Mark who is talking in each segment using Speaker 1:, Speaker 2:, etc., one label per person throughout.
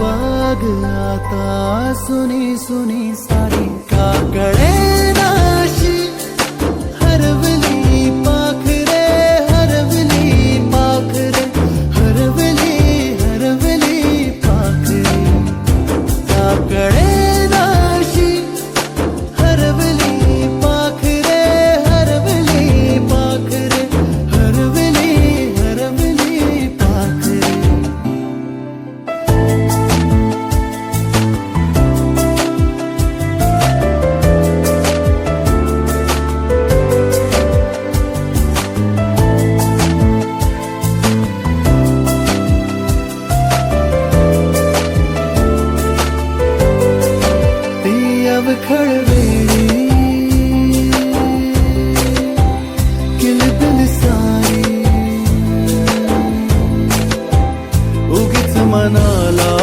Speaker 1: आता सुनी सुनी सारी कळे ती अवखळ वेळी किलबिल सारी। उगीच मनाला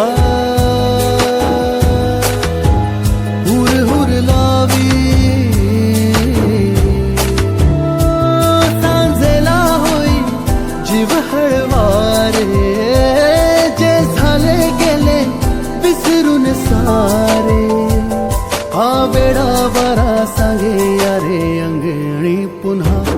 Speaker 1: बेड़ा बरा सांगे अरे अंगणी पुनः